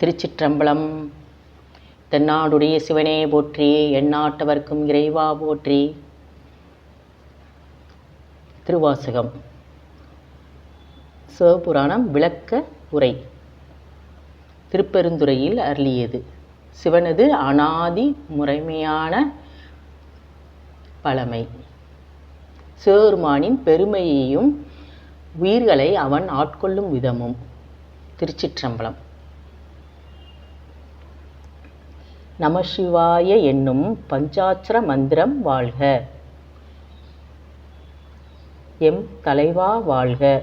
திருச்சிற்றம்பலம். தென்னாடுடைய சிவனே போற்றி எந்நாட்டவர்க்கும் இறைவா போற்றி. திருவாசகம். சிவபுராணம் விளக்க உரை. திருப்பெருந்துறையில் அருளியது. சிவனது அனாதி முறைமையான பழமை. சிவபெருமானின் பெருமையையும் உயிர்களை அவன் ஆட்கொள்ளும் விதமும். திருச்சிற்றம்பலம். நமசிவாய என்னும் பஞ்சாட்சர மந்திரம் வாழ்க. எம் தலைவா வாழ்க.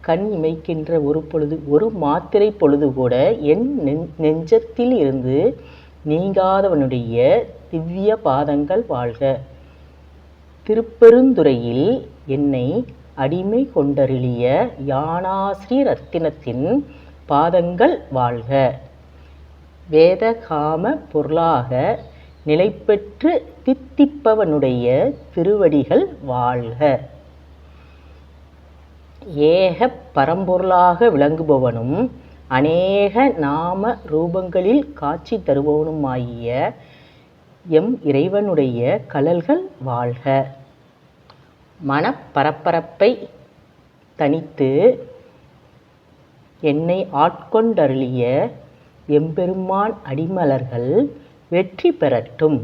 கண் இமைக்கின்ற ஒரு பொழுது ஒரு மாத்திரை பொழுது கூட என் நெஞ்சத்தில் இருந்து நீங்காதவனுடைய திவ்ய பாதங்கள் வாழ்க. திருப்பெருந்துறையில் என்னை அடிமை கொண்டருளிய யானாஸ்ரீ ரத்தினத்தின் பாதங்கள் வாழ்க. வேதகாம பொருளாக நிலைபெற்று தித்திப்பவனுடைய திருவடிகள் வாழ்க. ஏக பரம்பொருளாக விளங்குபவனும் அநேக நாம ரூபங்களில் காட்சி தருபவனுமாகிய எம் இறைவனுடைய கலல்கள் வாழ்க. மனப்பரப்பரப்பை தனித்து என்னை ஆட்கொண்டருளிய எம்பெருமான் அடிமலர்கள் வெற்றி பெறட்டும்.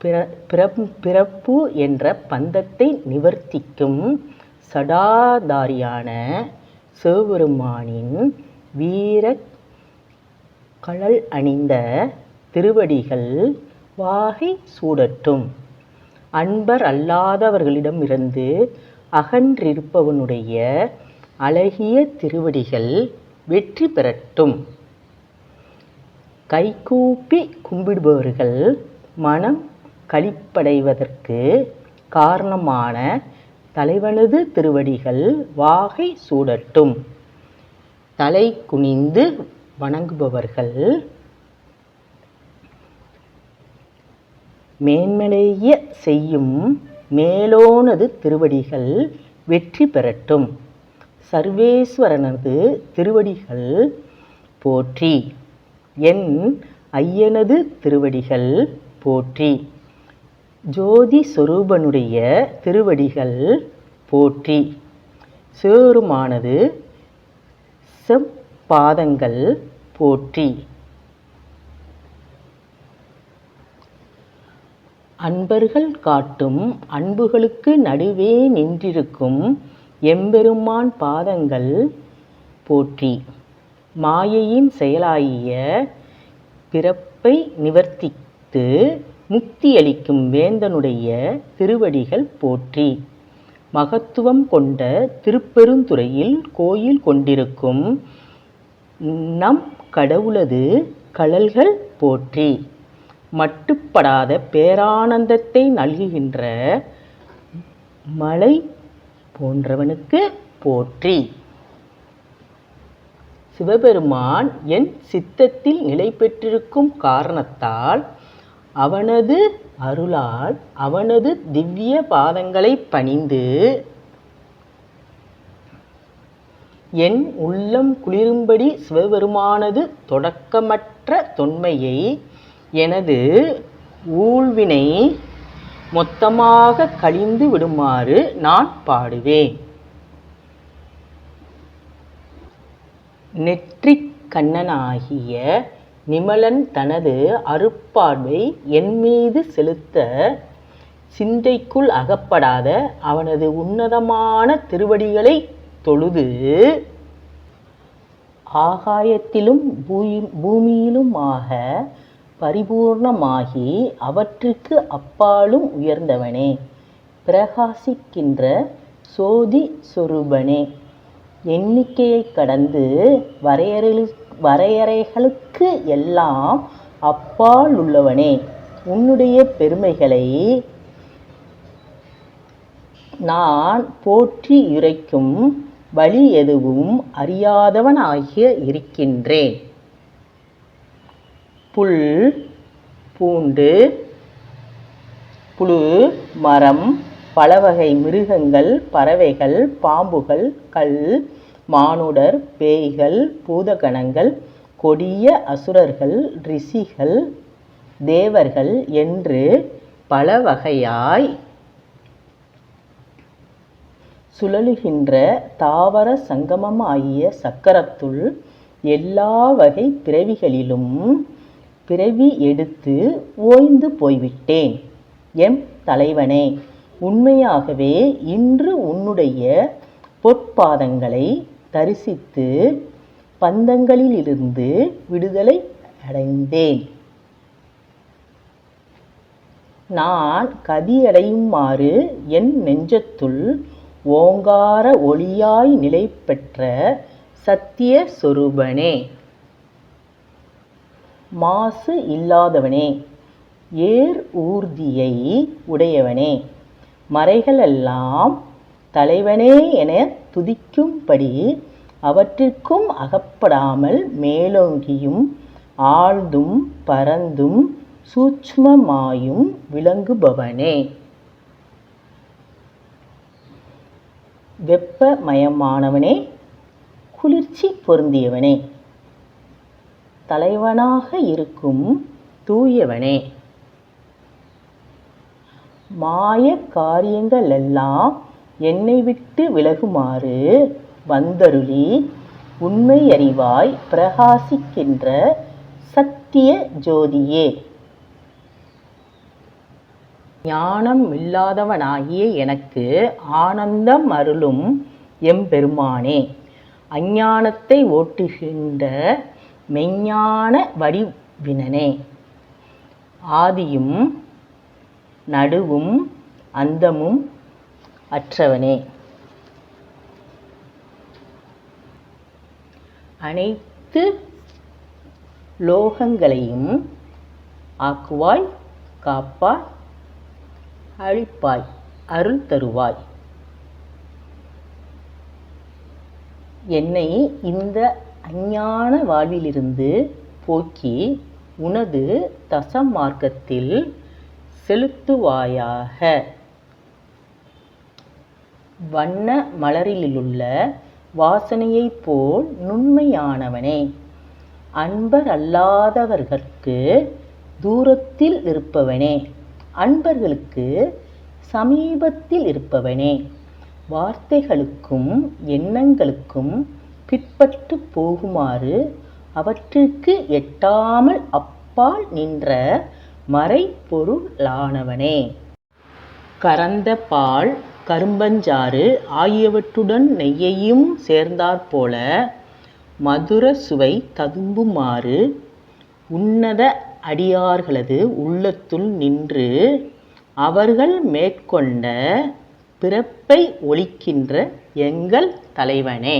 பிற பிறப்பு என்ற பந்தத்தை நிவர்த்திக்கும் சடாதாரியான சிவபெருமானின் வீர கழல் அணிந்த திருவடிகள் வாகை சூடட்டும். அன்பர் அல்லாதவர்களிடமிருந்து அகன்றிருப்பவனுடைய அழகிய திருவடிகள் வெற்றி பெறட்டும். கைகூப்பி கும்பிடுபவர்கள் மனம் களிப்படைவதற்கு காரணமான தலைவனது திருவடிகள் வாகை சூடட்டும். தலை குனிந்து வணங்குபவர்கள் மேன்மலைய செய்யும் மேலோனது திருவடிகள் வெற்றி பெறட்டும். சர்வேஸ்வரனது திருவடிகள் போற்றி. என் ஐயனது திருவடிகள் போற்றி. ஜோதி சொரூபனுடைய திருவடிகள் போற்றி. சிவருமானது செப்பாதங்கள் போற்றி. அன்பர்கள் காட்டும் அன்புகளுக்கு நடுவே நின்றிருக்கும் எம்பெருமான் பாதங்கள் போற்றி. மாயையின் செயலாகிய பிறப்பை நிவர்த்தித்து முக்தியளிக்கும் வேந்தனுடைய திருவடிகள் போற்றி. மகத்துவம் கொண்ட திருப்பெருந்துறையில் கோயில் கொண்டிருக்கும் நம் கடவுளது கழல்கள் போற்றி. மட்டுப்படாத பேரானந்தத்தை நல்குகின்ற மலை போன்றவனுக்கு போற்றி. சிவபெருமான் என் சித்தத்தில் நிலை பெற்றிருக்கும் காரணத்தால் அவனது அருளால் அவனது திவ்ய பாதங்களை பணிந்து என் உள்ளம் குளிரும்படி சிவபெருமானது தொடக்கமற்ற தொன்மையை எனது ஊழ்வினை மொத்தமாக கழிந்து விடுமாறு நான் பாடுவேன். நெற்றிக் கண்ணனாகிய நிமலன் தனது அருட்பார்வை என் மீது செலுத்த சிந்தைக்குள் அகப்படாத அவனது உன்னதமான திருவடிகளை தொழுது ஆகாயத்திலும் பூமியிலுமாக பரிபூர்ணமாகி அவற்றுக்கு அப்பாலும் உயர்ந்தவனே. பிரகாசிக்கின்ற சோதி சொரூபனே. எண்ணிக்கையை கடந்து வரையறை வரையறைகளுக்கு எல்லாம் அப்பால் உள்ளவனே உன்னுடைய பெருமைகளை நான் போற்றி இறைக்கும் வழி எதுவும் அறியாதவனாகிய இருக்கின்றேன். புல் பூண்டு புழு மரம் பலவகை மிருகங்கள் பறவைகள் பாம்புகள் கல் மானுடர் பேய்கள் பூதகணங்கள் கொடிய அசுரர்கள் ரிஷிகள் தேவர்கள் என்று பல வகையாய் சுழலுகின்ற தாவர சங்கமமாகிய சக்கரத்துள் எல்லா வகை பிறவிகளிலும் பிறவி எடுத்து ஓய்ந்து போய்விட்டேன். எம் தலைவனே உண்மையாகவே இன்று உன்னுடைய பொற்பாதங்களை தரிசித்து பந்தங்களிலிருந்து விடுதலை அடைந்தேன். நான் கதியடையுமாறு என் நெஞ்சத்துள் ஓங்கார ஒளியாய் நிலை பெற்ற சத்திய சொரூபனே மாசு இல்லாதவனே ஏர் ஊர்தியை உடையவனே. மறைகளெல்லாம் தலைவனே என துதிக்கும்படி அவற்றிற்கும் அகப்படாமல் மேலோங்கியும் ஆழ்ந்தும் பரந்தும் சூட்சுமமாயும் விளங்குபவனே. வெப்பமயமானவனே குளிர்ச்சி பொருந்தியவனே. தலைவனாக இருக்கும் தூயவனே. மாய காரியங்களெல்லாம் என்னை விட்டு விலகுமாறு வந்தருளி உண்மையறிவாய் பிரகாசிக்கின்ற சத்திய ஜோதியே. ஞானம் இல்லாதவனாகிய எனக்கு ஆனந்தம் அருளும் எம்பெருமானே. அஞ்ஞானத்தை ஓட்டுகின்ற மெஞ்ஞான வடிவினனே. ஆதியும் நடுவும் அந்தமும் அற்றவனே. அனைத்து லோகங்களையும் ஆக்குவாய் காப்பாய் அழிப்பாய் அருள் தருவாய். என்னை இந்த அஞ்ஞான வாழ்விலிருந்து போக்கி உனது தசமார்க்கத்தில் செலுத்துவாயாக. வண்ண மலரிலுள்ள வாசனையைப் போல் நுண்மையானவனே. அன்பர் அல்லாதவர்கட்கு தூரத்தில் இருப்பவனே. அன்பர்களுக்கு சமீபத்தில் இருப்பவனே. வார்த்தைகளுக்கும் எண்ணங்களுக்கும் பிற்பட்டு போகுமாறு அவற்றிற்கு எட்டாமல் அப்பால் நின்ற மறைப்பொருளானவனே கறந்த பால் கரும்பஞ்சாறு ஆகியவற்றுடன் நெய்யையும் சேர்ந்தாற்போல மதுர சுவை ததும்புமாறு உன்னத அடியார்களது உள்ளத்துள் நின்று அவர்கள் மேற்கொண்ட பிறப்பை ஒழிக்கின்ற எங்கள் தலைவனே.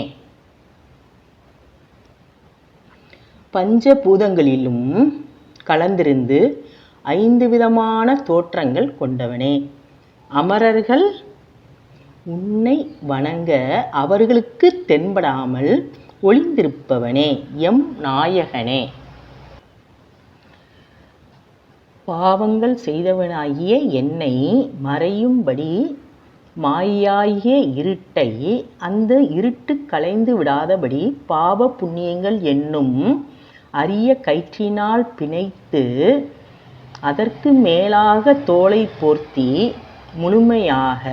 பஞ்சபூதங்களிலும் கலந்திருந்து ஐந்து விதமான தோற்றங்கள் கொண்டவனே. அமரர்கள் உன்னை வணங்க அவர்களுக்கு தென்படாமல் ஒளிந்திருப்பவனே எம் நாயகனே. பாவங்கள் செய்தவனாகிய என்னை மறையும்படி மாயாகிய இருட்டை அந்த இருட்டு கலைந்து விடாதபடி பாவ புண்ணியங்கள் என்னும் அரிய கயிற்றினால் பிணைத்து அதற்கு மேலாக தோலை போர்த்தி முழுமையாக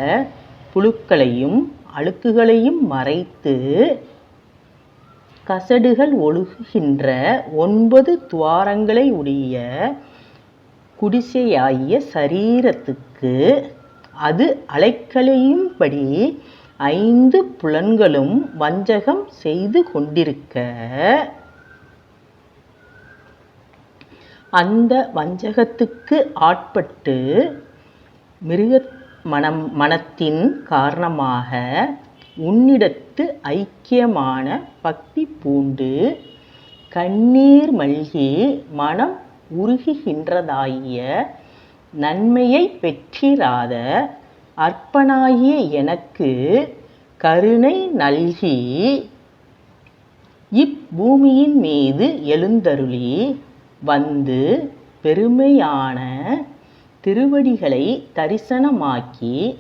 புழுக்களையும் அழுக்குகளையும் மறைத்து கசடுகள் ஒழுகுகின்ற ஒன்பது துவாரங்களை உடைய குடிசையாகிய சரீரத்துக்கு அது அலைக்கலையும்படி ஐந்து புலன்களும் வஞ்சகம் செய்து கொண்டிருக்க அந்த வஞ்சகத்துக்கு ஆட்பட்டு மிருக மனம் மனத்தின் காரணமாக உன்னிடத்து ஐக்கியமான பக்தி பூண்டு கண்ணீர் மல்கி மனம் உருகுகின்றதாகிய நன்மையை பெற்றிராத அற்பனாகிய எனக்கு கருணை நல்கி இப்பூமியின் மீது எழுந்தருளி வந்து பெருமையான திருவடிகளை தரிசனமாக்கி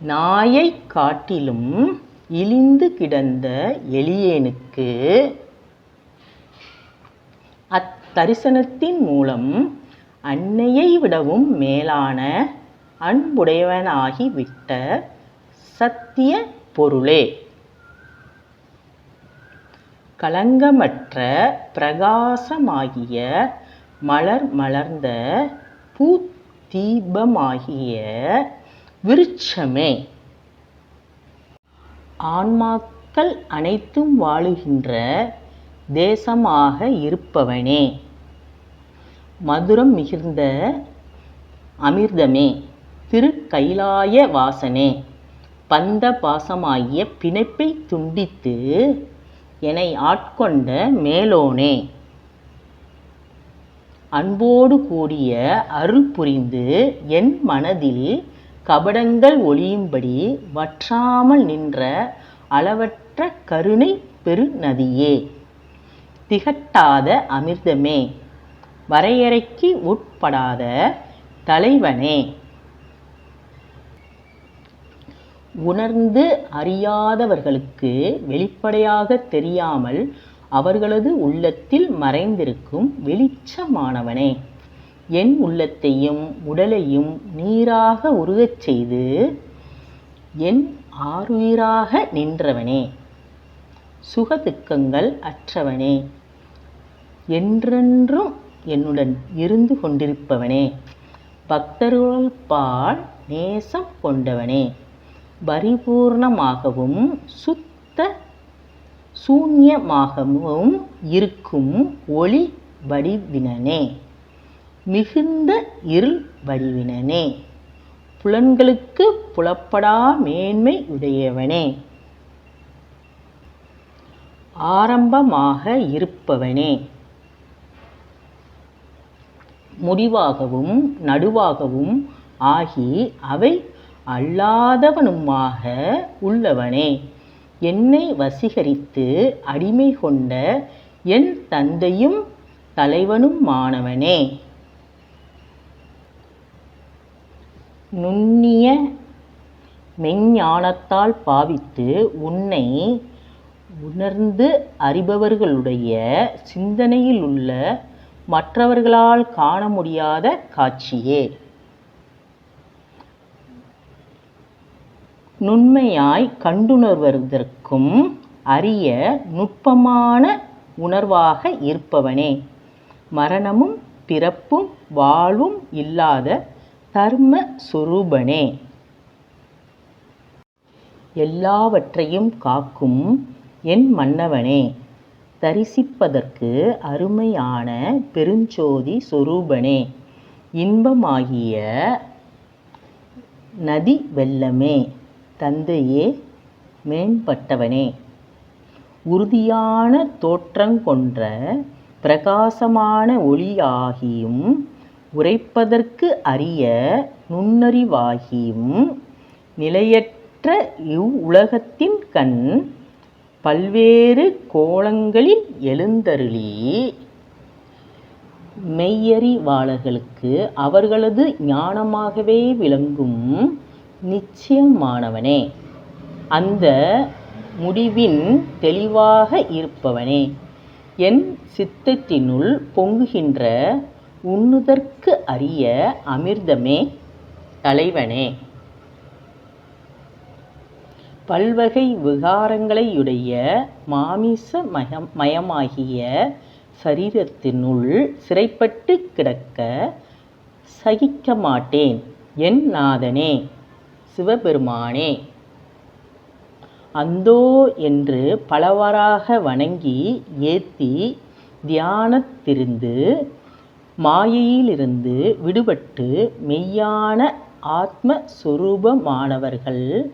நாயைக் காட்டிலும் இழிந்து கிடந்த எளியேனுக்கு அத்தரிசனத்தின் மூலம் அன்னையை விடவும் மேலான அன்புடையவனாகிவிட்ட சத்திய பொருளே. களங்கமற்ற பிரகாசமாகிய மலர் மலர்ந்த பூத்தீபமாகிய விருட்சமே. ஆன்மாக்கள் அனைத்தும் வாழுகின்ற தேசமாக இருப்பவனே. மதுரம் மிகுந்த அமிர்தமே. திரு கைலாய வாசனே பந்த பாசமாகிய பிணைப்பை துண்டித்து என்னை ஆட்கொண்ட மேலோனே. அன்போடு கூடிய அருள் புரிந்து என் மனதில் கபடங்கள் ஒளியும்படி வற்றாமல் நின்ற அளவற்ற கருணை பெருநதியே. திகட்டாத அமிர்தமே வரையறைக்கு உட்படாத தலைவனே. உணர்ந்து அறியாதவர்களுக்கு வெளிப்படையாக தெரியாமல் அவர்களது உள்ளத்தில் மறைந்திருக்கும் வெளிச்சமானவனே. என் உள்ளத்தையும் உடலையும் நீராக உருகச் செய்து என் ஆருயிராக நின்றவனே. சுகதுக்கங்கள் அற்றவனே. என்றென்றும் என்னுடன் இருந்து கொண்டிருப்பவனே. பக்தர்கள் பால் நேசம் கொண்டவனே. பரிபூர்ணமாகவும் சுத்த சூன்யமாகவும் இருக்கும் ஒளி வடிவினனே. மிகுந்த இருள் வடிவினனே. புலன்களுக்கு புலப்படா மேன்மை உடையவனே. ஆரம்பமாக இருப்பவனே. முடிவாகவும் நடுவாகவும் ஆகி அவை அல்லாதவனுமாக உள்ளவனே. என்னை வசீகரித்து அடிமை கொண்ட என் தந்தையும் தலைவனுமானவனே நுண்ணிய மெஞ்ஞானத்தால் பாவித்து உன்னை உணர்ந்து அறிபவர்களுடைய சிந்தனையில் உள்ள மற்றவர்களால் காண முடியாத காட்சியே. நுண்மையாய் கண்டுணர்வதற்கும் அரிய நுட்பமான உணர்வாக இருப்பவனே. மரணமும் பிறப்பும் வாழ்வும் இல்லாத தர்ம சுரூபனே. எல்லாவற்றையும் காக்கும் என் மன்னவனே. தரிசிப்பதற்கு அருமையான பெருஞ்சோதி சொரூபனே. இன்பமாகிய நதி வெள்ளமே தந்தையே மேம்பட்டவனே. உறுதியான தோற்றங்கொன்ற பிரகாசமான ஒளியாகியும் உரைப்பதற்கு அரிய நுண்ணறிவாகியும் நிலையற்ற இவ்வுலகத்தின் கண் பல்வேறு கோலங்களில் எழுந்தருளி மெய்யறிவாளர்களுக்கு அவர்களது ஞானமாகவே விளங்கும் நிச்சயமானவனே. அந்த முடிவின் தெளிவாக இருப்பவனே. என் சித்தத்தினுள் பொங்குகின்ற உண்ணுதற்கு அரிய அமிர்தமே தலைவனே. பல்வகை விகாரங்களையுடைய மாமிச மயம் மயமாகிய சரீரத்தினுள் சிறைப்பட்டு கிடக்க சகிக்க மாட்டேன் என் நாதனே. சிவபெருமானே. அந்தோ என்று பலவாறாக வணங்கி ஏத்தி தியானத்திருந்து மாயையிலிருந்து விடுபட்டு மெய்யான ஆத்மஸ்வரூபமானவர்கள்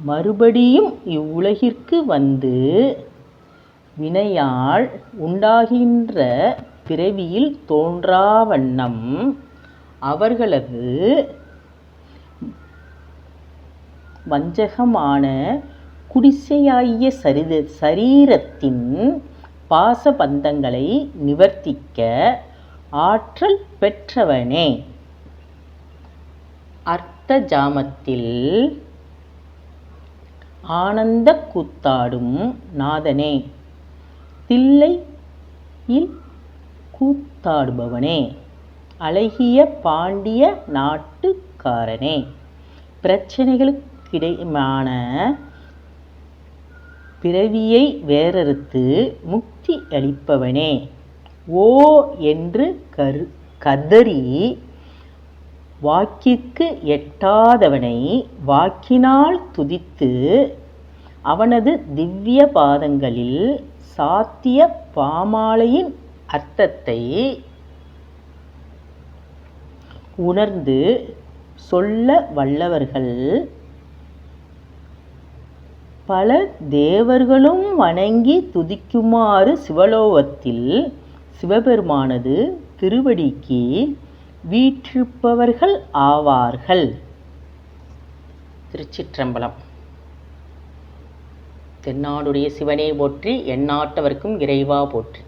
மறுபடியும் இவ்வுலகிற்கு வந்து வினையால் உண்டாகின்ற பிறவியில் தோன்றாவண்ணம் அவர்களது வஞ்சகமான குடிசையாகிய சரித சரீரத்தின் பாசபந்தங்களை நிவர்த்திக்க ஆற்றல் பெற்றவனே. அர்த்த ஜாமத்தில் ஆனந்த கூத்தாடும் நாதனே. தில்லையில் கூத்தாடுபவனே. அழகிய பாண்டிய நாட்டுக்காரனே. பிரச்சனைகளுக்கு பிரச்சனைகளுக்கிடையான பிறவியை வேறறுத்து முக்தி அளிப்பவனே. ஓ என்று கரு கதறி வாக்கிற்கு எட்டாதவனை வாக்கினால் துதித்து அவனது திவ்ய பாதங்களில் சாத்திய பாமாலையின் அர்த்தத்தை உணர்ந்து சொல்ல வல்லவர்கள் பல தேவர்களும் வணங்கி துதிக்குமாறு சிவலோகத்தில் சிவபெருமானது திருவடிக்கு வீற்றிருப்பவர்கள் ஆவார்கள். திருச்சிற்றம்பலம். தென்னாடுடைய சிவனை போற்றி எந்நாட்டவர்க்கும் இறைவா போற்றி.